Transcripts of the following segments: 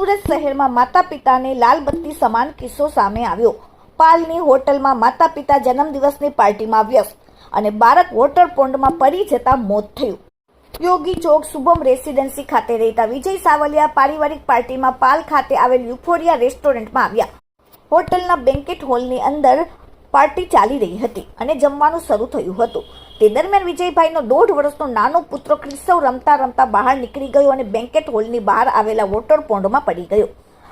સુરત શહેરમાં માતા પિતાને લાલબત્તી સમાન કિસ્સો સામે આવ્યો. પાલની હોટલમાં માતા પિતા જન્મદિવસની પાર્ટીમાં વ્યસ્ત અને બાળક વોટર પોન્ડમાં પડી જતા મોત થયું. યોગી ચોક શુભમ રેસિડેન્સી ખાતે રહેતા વિજય સાવલિયા પારિવારિક પાર્ટીમાં પાલ ખાતે આવેલ યુફોરિયા રેસ્ટોરન્ટમાં આવ્યા. હોટલના બેન્કેટ હોલની અંદર પાર્ટી ચાલી રહી હતી અને જમવાનું શરૂ થયું હતું. તે દરમિયાન વિજયભાઈનો દોઢ વર્ષનો નાનો પુત્ર ક્રિસવ રમતા રમતા બહાર નીકળી ગયો અને બેન્કેટ હોલની બહાર આવેલા વોટર પોન્ડમાં પડી ગયો.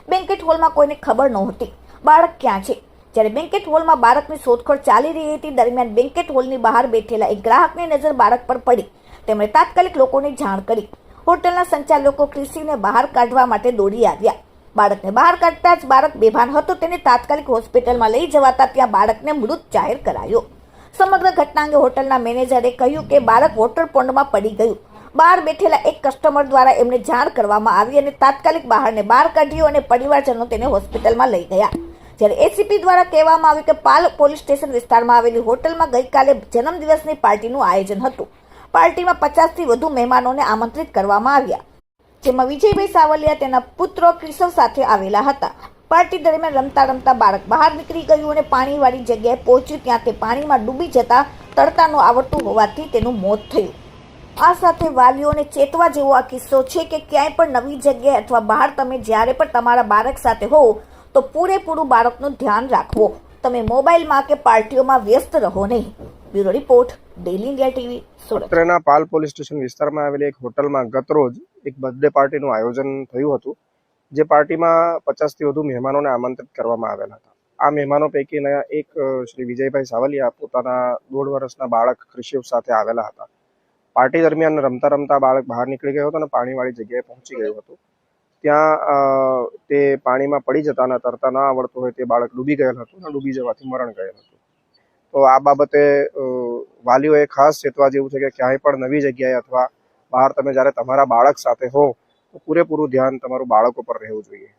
બેન્કેટ હોલમાં કોઈને ખબર નહોતી. બાળક ક્યાં છે? જ્યારે બેન્કેટ હોલમાં બાળકની શોધખોળ ચાલી રહી હતી, દરમિયાન બેન્કેટ હોલની બહાર બેઠેલા એક ગ્રાહકની નજર બાળક પર પડી. તેમણે તાત્કાલિક લોકોને જાણ કરી. હોટલના સંચાલકો ક્રિસીને બહાર કાઢવા માટે દોડી આવ્યા. બાળકને બહાર કાઢતા જ બાળક બેભાન હતો. તેને તાત્કાલિક હોસ્પિટલમાં લઈ જવાતા ત્યાં બાળકને મૃત જાહેર કરાયો. સમગ્ર ઘટના અંગે હોટલના મેનેજરે કહ્યું કે બાળક વોટર પોન્ડમાં પડી ગયું. બહાર બેઠેલા એક કસ્ટમર દ્વારા એમને જાણ કરવામાં આવી અને તાત્કાલિક બહારને બહાર કાઢ્યો અને પરિવારજનો તેને હોસ્પિટલમાં લઈ ગયા. જ્યારે એસીપી દ્વારા કહેવામાં આવ્યું કે પાલ પોલીસ સ્ટેશન વિસ્તારમાં આવેલી હોટલમાં ગઈકાલે જન્મદિવસની પાર્ટીનું આયોજન હતું. પાર્ટીમાં પચાસથી વધુ મહેમાનોને આમંત્રિત કરવામાં આવ્યા. જેમાં વિજયભાઈ સાવલિયા તેના પુત્રો કિશોર સાથે આવેલા હતા. પાર્ટી દરમિયાન રમતા રમતા બાળક બહાર નીકળી ગયું અને પાણીવાળી જગ્યાએ પહોંચ્યું ત્યાં તે પાણીમાં ડૂબી જતા તરતાનું આવડતું હોવાથી તેનું મોત થયું. આ સાથે વાલીઓને ચેતવા જેવો આ કિસ્સો છે કે ક્યાંય પણ નવી જગ્યાએ અથવા બહાર તમે જ્યારે પણ તમારા બાળક સાથે હોવ, તો પૂરેપૂરું બાળકનું ધ્યાન રાખવો. તમે મોબાઈલમાં કે પાર્ટીઓમાં વ્યસ્ત રહો નહીં. Bureau report daily India TV, Surat. Pal police station વિસ્તારમાં આવેલી એક હોટલમાં ગતરોજ એક બર્થડે પાર્ટીનું આયોજન થયું હતું. જે પાર્ટીમાં પચાસથી વધુ મહેમાનોને આમંત્રિત કરવામાં આવેલા હતા. આ મહેમાનો પૈકીના એક શ્રી વિજયભાઈ સાવલિયા પોતાના દોઢ વર્ષના બાળક ક્રિશિવ સાથે આવેલા હતા. પાર્ટી દરમિયાન રમતા રમતા બાળક બહાર નીકળી ગયો હતો અને પાણીવાળી જગ્યાએ પહોંચી ગયું હતું. ત્યાં તે પાણીમાં પડી જતા અને તરતા ન આવડતું હોય તે બાળક ડૂબી ગયેલ હતું અને ડૂબી જવાથી મરણ ગયેલ હતું. તો આ બાબતે વાલીઓએ ખાસ ચેતવા જેવું છે કે ક્યાંય પણ નવી જગ્યાએ અથવા બહાર તમે જ્યારે તમારા બાળક સાથે હો તો પૂરેપૂરું ધ્યાન તમારું બાળકો પર રહેવું જોઈએ.